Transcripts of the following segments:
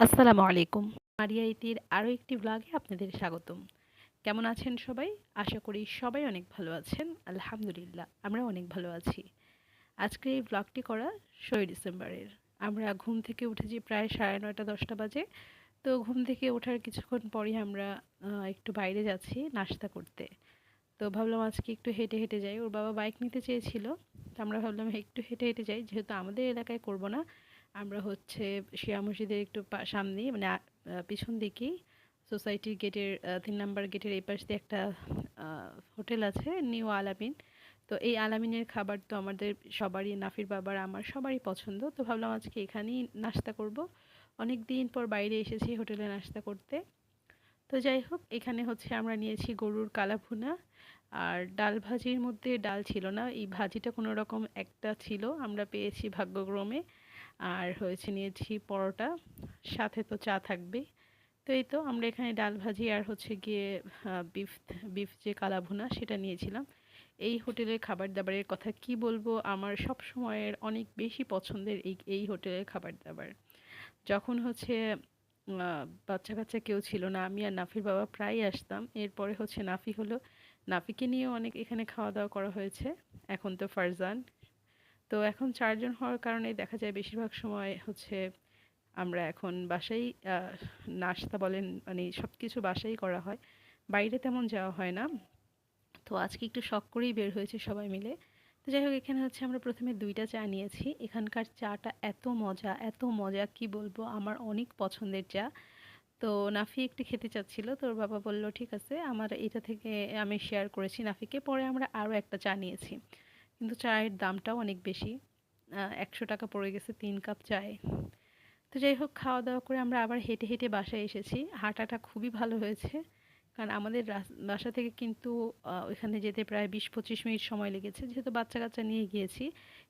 আসসালামু আলাইকুম। মারিয়া ইতির আরও একটি ব্লগে আপনাদের স্বাগতম। কেমন আছেন সবাই? আশা করি সবাই অনেক ভালো আছেন। আলহামদুলিল্লাহ আমরা অনেক ভালো আছি। আজকে এই ব্লগটি করা ১৬ ডিসেম্বরের। আমরা ঘুম থেকে উঠেছি প্রায় সাড়ে নয়টা দশটা বাজে। তো ঘুম থেকে ওঠার কিছুক্ষণ পরই আমরা একটু বাইরে যাচ্ছি নাস্তা করতে। তো ভাবলাম আজকে একটু হেঁটে, হেঁটে যাই। ওর বাবা বাইক নিতে চেয়েছিল। তো আমরা ভাবলাম একটু হেঁটে, হেঁটে যাই। যেহেতু আমাদের এলাকায় করব না। আমরা হচ্ছে শিয়া মসজিদের একটু পা সামনেই মানে পিছন দিকেই সোসাইটির গেটের তিন ৩ নাম্বার গেটের এই পাশ দিয়ে একটা হোটেল আছে, নিউ আলামিন। তো এই আলামিনের খাবার তো আমাদের সবারই, নাফির বাবার, আমার সবারই পছন্দ। তো ভাবলাম আজকে এখানেই নাস্তা করব। অনেক দিন পর বাইরে এসেছি হোটেলে নাস্তা করতে। তো যাই হোক, এখানে হচ্ছে আমরা নিয়েছি গরুর কালা ভুনা আর ডাল ভাজির মধ্যে ডাল ছিল না। এই ভাজিটা কোনো রকম একটা ছিল আমরা পেয়েছি ভাগ্যক্রমে। আর হয়েছে নিয়েছি পরোটা, সাথে তো চা থাকবেই। তো এই তো আমরা এখানে ডাল ভাজি আর হচ্ছে গিয়ে বিফ বিফ যে কালা ভুনা সেটা নিয়েছিলাম। এই হোটেলের খাবার দাবারের কথা কি বলব? আমার সব সময়ের অনেক বেশি পছন্দের এই এই হোটেলের খাবার দাবার। যখন হচ্ছে বাচ্চা কাচ্চা কেউ ছিল না, আমি আর নাফির বাবা প্রায় আসতাম। এরপরে হচ্ছে নাফি হলো। নাফিকে নিয়েও অনেক এখানে খাওয়া দাওয়া করা হয়েছে। এখন তো ফারজান। তো এখন চারজন হওয়ার কারণে দেখা যায় বেশিরভাগ সময় হচ্ছে আমরা এখন বাসায় নাস্তা বলেন মানে সব কিছু বাসাই করা হয়। বাইরে তেমন যাওয়া হয় না। তো আজকে একটু শখ করেই বের হয়েছে সবাই মিলে। তো যাই হোক, এখানে হচ্ছে আমরা প্রথমে দুইটা চা নিয়েছি। এখানকার চাটা এত মজা এত মজা, কি বলব, আমার অনেক পছন্দের চা। তো নাফি একটু খেতে চাচ্ছিল, তোর বাবা বলল, ঠিক আছে, আমার এটা থেকে আমি শেয়ার করেছি নাফিকে। পরে আমরা আরও একটা চা নিয়েছি। কিন্তু চায়ের দামটাও অনেক বেশি। একশো টাকা পড়ে গেছে তিন কাপ চায়ে। তো যাই হোক, খাওয়া দাওয়া করে আমরা আবার হেঁটে হেঁটে বাসায় এসেছি। হাঁটাটা খুবই ভালো হয়েছে। কারণ আমাদের বাসা থেকে কিন্তু ওইখানে যেতে প্রায় বিশ পঁচিশ মিনিট সময় লেগেছে। যেহেতু বাচ্চা কাচ্চা নিয়ে গিয়েছি,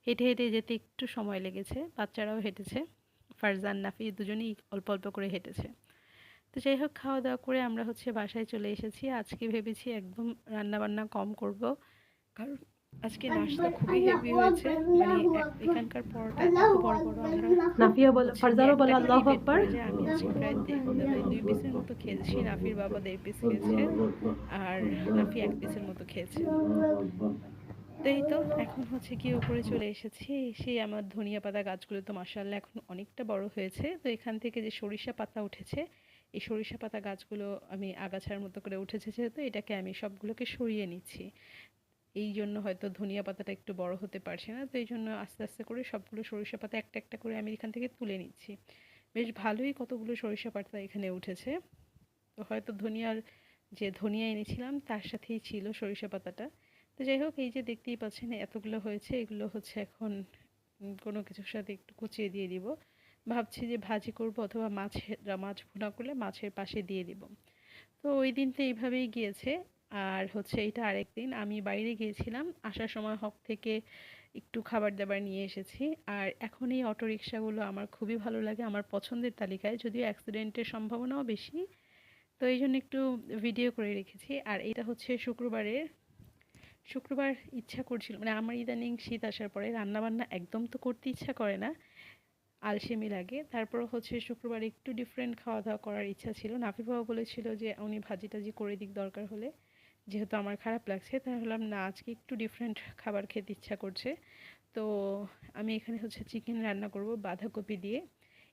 হেঁটে হেঁটে যেতে একটু সময় লেগেছে। বাচ্চারাও হেঁটেছে। ফারজান নাফি দুজনেই অল্প অল্প করে হেঁটেছে। তো যাই হোক, খাওয়া দাওয়া করে আমরা হচ্ছে বাসায় চলে এসেছি। আজকে ভেবেছি একদম রান্নাবান্না কম করব। কারণ আজকে নাস্তা খুবই হেভি হয়েছে। মানে এখানকার পরোটা এত বড় বড় আমরা নাফিয়া বলে ফারজারও বলে আল্লাহু আকবার। যে আমি আজকে প্রায় দুই পিসের মতো খেয়েছি নাফির বাবা দেড় পিস খেয়েছে আর নাফি এক পিসের মতো খেয়েছে। তো এই তো এখন হচ্ছে কি উপরে চলে এসেছি সেই আমার ধনিয়া পাতা গাছগুলো তো মাসাল্লাহ এখন অনেকটা বড় হয়েছে। তো এখান থেকে যে সরিষা পাতা উঠেছে এই সরিষা পাতা গাছগুলো আমি আগাছার মতো করে উঠেছে যেহেতু এটাকে আমি সবগুলোকে সরিয়ে নিচ্ছি। এই জন্য হয়তো ধনিয়া পাতাটা একটু বড় হতে পারছে না, তো এই জন্য আস্তে আস্তে করে সবগুলো সরিষা পাতা একটা একটা করে আমি এখান থেকে তুলে নিচ্ছি। বেশ ভালোই কতগুলো সরিষা পাতা এখানে উঠেছে। তো হয়তো ধনিয়ার যে ধনিয়া এনেছিলাম, তার সাথেই ছিল সরিষা পাতাটা। তো যাই হোক, এই যে দেখতেই পাচ্ছেন এতগুলো হয়েছে, এগুলো হচ্ছে এখন কোনো কিছুর সাথে একটু কুচিয়ে দিয়ে দিব। ভাবছি যে ভাজি করব অথবা মাছের, মাছ ভুনা করলে মাছের পাশে দিয়ে দিব। তো ওই দিন তো এইভাবেই গিয়েছে। আর হচ্ছে এটা আরেক দিন আমি বাইরে গিয়েছিলাম, আসার সময় হক থেকে একটু খাবার দাবার নিয়ে এসেছি। আর এখন এই অটো রিক্সাগুলো আমার খুবই ভালো লাগে, আমার পছন্দের তালিকায়, যদিও অ্যাক্সিডেন্টের সম্ভাবনাও বেশি। তো এই জন্য একটু ভিডিও করে রেখেছি। আর এটা হচ্ছে শুক্রবারের শুক্রবার ইচ্ছা করছিল মানে আমার ইদানিং শীত আসার পরে রান্নাবান্না একদম তো করতে ইচ্ছা করে না, আলসেমি লাগে। তারপর হচ্ছে শুক্রবার একটু ডিফারেন্ট খাওয়া দাওয়া করার ইচ্ছা ছিল। নাফির বলেছিল যে উনি ভাজি টাজি করে দিক দরকার হলে। যেহেতু আমার খারাপ লাগছে, তাই ভাবলাম, না, আজকে একটু ডিফারেন্ট খাবার খেতে ইচ্ছা করছে। তো আমি এখানে হচ্ছে চিকেন রান্না করব বাঁধাকপি দিয়ে।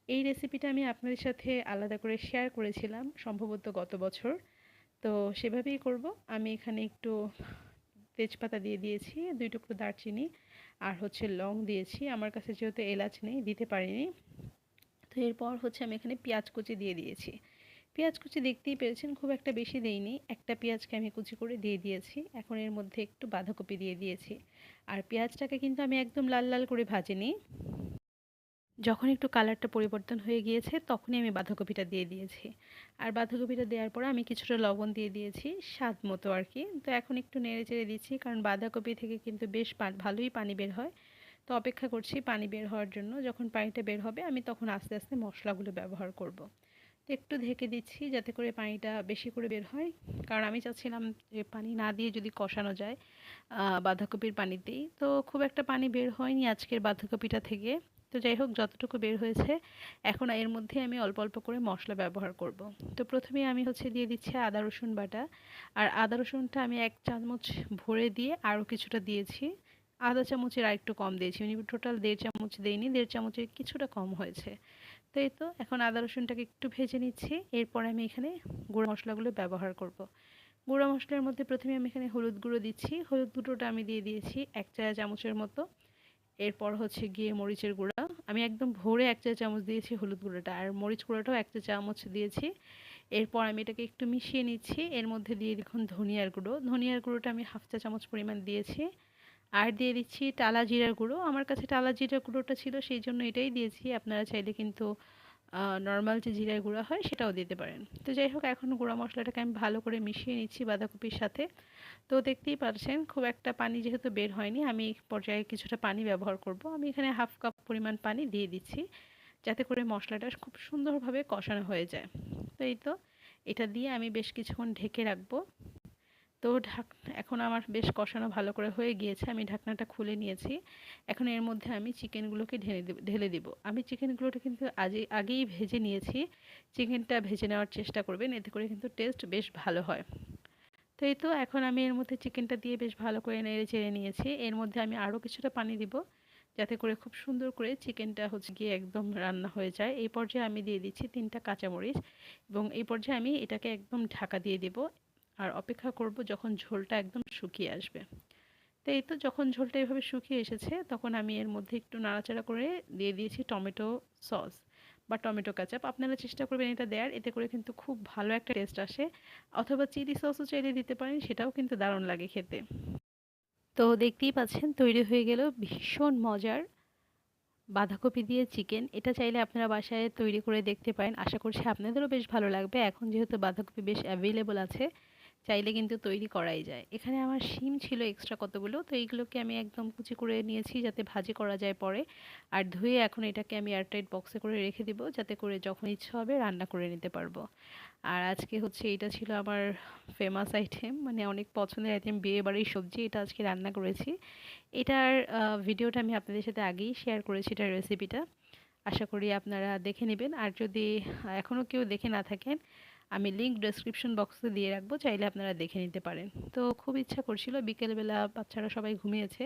এই রেসিপিটা আমি আপনাদের সাথে আলাদা করে শেয়ার করেছিলাম সম্ভবত গত বছর। তো সেভাবেই করব। আমি এখানে একটু তেজপাতা দিয়ে দিয়েছি, দুই টুকরো দারচিনি আর হচ্ছে লং দিয়েছি। আমার কাছে যেহেতু এলাচ নেই, দিতে পারিনি। তো এরপর হচ্ছে আমি এখানে পেঁয়াজ কুচি দিয়ে দিয়েছি। পেঁয়াজ কুচি দেখতেই পেরেছেন, খুব একটা বেশি দেইনি। একটা পেঁয়াজকে আমি কুচি করে দিয়ে দিয়েছি, এখন এর মধ্যে একটু বাঁধাকপি দিয়ে দিয়েছি। আর পেঁয়াজটাকে কিন্তু আমি একদম লাল লাল করে ভাজিনি। যখন একটু কালারটা পরিবর্তন হয়ে গিয়েছে, তখনই আমি বাঁধাকপিটা দিয়ে দিয়েছি। আর বাঁধাকপিটা দেওয়ার পর আমি কিছুটা লবণ দিয়ে দিয়েছি, স্বাদ মতো আর কি। তো এখন একটু নেড়ে চেড়ে দিচ্ছি, কারণ বাঁধাকপি থেকে কিন্তু বেশ ভালোই পানি বের হয়। তো অপেক্ষা করছি পানি বের হওয়ার জন্য, যখন পানিটা বের হবে, আমি তখন আস্তে আস্তে মশলাগুলো ব্যবহার করব। একটু ঢেকে দিচ্ছি যাতে করে পানিটা বেশি করে বের হয়। কারণ আমি চাচ্ছিলাম যে পানি না দিয়ে যদি কষানো যায় বাঁধাকপির পানিতেই। তো খুব একটা পানি বের হয়নি আজকের বাঁধাকপিটা থেকে। তো যাই হোক, যতটুকু বের হয়েছে, এখন এর মধ্যে আমি অল্প অল্প করে মশলা ব্যবহার করব। তো প্রথমে আমি হচ্ছে দিয়ে দিচ্ছি আদা, রসুন বাটা। আর আদা, রসুনটা আমি এক চামচ ভরে দিয়ে আরও কিছুটা দিয়েছি। আধা চামচের আর একটু কম দিয়েছি। মানে টোটাল দেড় চামচ দিইনি, দেড় চামচের কিছুটা কম হয়েছে। তো এই তো, এখন আদা রসুনটাকে একটু ভেজে নিচ্ছি। এরপর আমি এখানে গুঁড়ো মশলাগুলো ব্যবহার করব। গুঁড়ো মশলার মধ্যে প্রথমে আমি এখানে হলুদ গুঁড়ো দিচ্ছি। হলুদ গুঁড়োটা আমি দিয়ে দিয়েছি এক চা চামচের মতো। এরপর হচ্ছে গিয়ে মরিচের গুঁড়া। আমি একদম ভোরে এক চা চামচ দিয়েছি হলুদ গুঁড়োটা, আর মরিচ গুঁড়োটাও এক চা চামচ দিয়েছি। এরপর আমি এটাকে একটু মিশিয়ে নিচ্ছি। এর মধ্যে দিয়ে দেখুন ধনিয়ার গুঁড়ো। ধনিয়ার গুঁড়োটা আমি হাফ চা চামচ পরিমাণ দিয়েছি। আর দিয়ে দিচ্ছি টালা জিরার গুঁড়ো। আমার কাছে টালা জিরার গুঁড়োটা ছিল, সেই জন্য এটাই দিয়েছি। আপনারা চাইলে কিন্তু নর্মাল যে জিরার গুঁড়ো হয় সেটাও দিতে পারেন। তো যাই হোক, এখন গুঁড়া মশলাটাকে আমি ভালো করে মিশিয়ে নিচ্ছি বাঁধাকপির সাথে। তো দেখতেই পাচ্ছেন, খুব একটা পানি যেহেতু বের হয়নি, আমি পর্যায়ে কিছুটা পানি ব্যবহার করব। আমি এখানে হাফ কাপ পরিমাণ পানি দিয়ে দিচ্ছি, যাতে করে মশলাটা খুব সুন্দরভাবে কষানো হয়ে যায়। তো এই তো, এটা দিয়ে আমি বেশ কিছুক্ষণ ঢেকে রাখব। তো ঢাক, এখন আমার বেশ কষানো ভালো করে হয়ে গিয়েছে, আমি ঢাকনাটা খুলে নিয়েছি। এখন এর মধ্যে আমি চিকেনগুলোকে ঢেলে দেব, ঢেলে দিব। আমি চিকেনগুলোটা কিন্তু আজই আগেই ভেজে নিয়েছি। চিকেনটা ভেজে নেওয়ার চেষ্টা করবেন, এতে করে কিন্তু টেস্ট বেশ ভালো হয়। তো এই তো, এখন আমি এর মধ্যে চিকেনটা দিয়ে বেশ ভালো করে নেড়ে চেড়ে নিয়েছি। এর মধ্যে আমি আরও কিছুটা পানি দিব, যাতে করে খুব সুন্দর করে চিকেনটা হচ্ছে গিয়ে একদম রান্না হয়ে যায়। এই পর্যায়ে আমি দিয়ে দিচ্ছি তিনটা কাঁচামরিচ এবং এই পর্যায়ে আমি এটাকে একদম ঢাকা দিয়ে দেব। আর অপেক্ষা করব যখন ঝোলটা একদম শুকিয়ে আসবে। তো এই তো যখন ঝোলটা এভাবে শুকিয়ে এসেছে, তখন আমি এর মধ্যে একটু নাড়াচাড়া করে দিয়ে দিয়েছি টমেটো সস বা টমেটো কাচাপ। আপনারা চেষ্টা করবেন এটা দেওয়ার এতে করে কিন্তু খুব ভালো একটা টেস্ট আসে। অথবা চিলি সসও চাইলে দিতে পারেন, সেটাও কিন্তু দারুণ লাগে খেতে। তো দেখতেই পাচ্ছেন, তৈরি হয়ে গেল ভীষণ মজার বাঁধাকপি দিয়ে চিকেন। এটা চাইলে আপনারা বাসায় তৈরি করে দেখতে পারেন। আশা করছি আপনাদেরও বেশ ভালো লাগবে। এখন যেহেতু বাঁধাকপি বেশ অ্যাভেলেবল আছে চাইলে কিন্তু তৈরি করাই যায়। এখানে আমার শিম ছিল এক্সট্রা কতগুলো, তো এইগুলোকে আমি একদম কুচি করে নিয়েছি যাতে ভাজি করা যায় পরে। আর ধুয়ে এখন এটাকে আমি এয়ারটাইট বক্সে করে রেখে দিব, যাতে করে যখন ইচ্ছা হবে রান্না করে নিতে পারব। আর আজকে হচ্ছে এটা ছিল আমার ফেমাস আইটেম মানে অনেক পছন্দের আইটেম বিয়ে বাড়ির সবজি, এটা আজকে রান্না করেছি। এটার ভিডিওটা আমি আপনাদের সাথে আগেই শেয়ার করেছি এটার রেসিপিটা আশা করি আপনারা দেখে নেবেন। আর যদি এখনও কেউ দেখে না থাকেন আমি লিঙ্ক ডেসক্রিপশন বক্সে দিয়ে রাখব, চাইলে আপনারা দেখে নিতে পারেন। তো খুব ইচ্ছা করছিল, বিকেলবেলা বাচ্চারা সবাই ঘুমিয়েছে,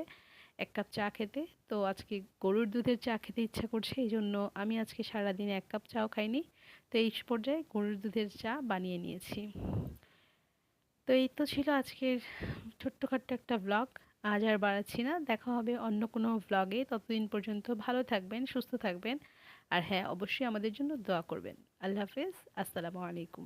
এক কাপ চা খেতে। তো আজকে গরুর দুধের চা খেতে ইচ্ছা করছে, এই জন্য আমি আজকে সারাদিনে এক কাপ চাও খাইনি। তো এই পর্যায়ে গরুর দুধের চা বানিয়ে নিয়েছি। তো এই তো ছিল আজকের ছোট্টখাট্ট একটা ব্লগ আজ আর বাড়াচ্ছি না, দেখা হবে অন্য কোনো ব্লগে ততদিন পর্যন্ত ভালো থাকবেন, সুস্থ থাকবেন। আর হ্যাঁ অবশ্যই আমাদের জন্য দোয়া করবেন। আল্লাহ হাফেজ আসসালামু আলাইকুম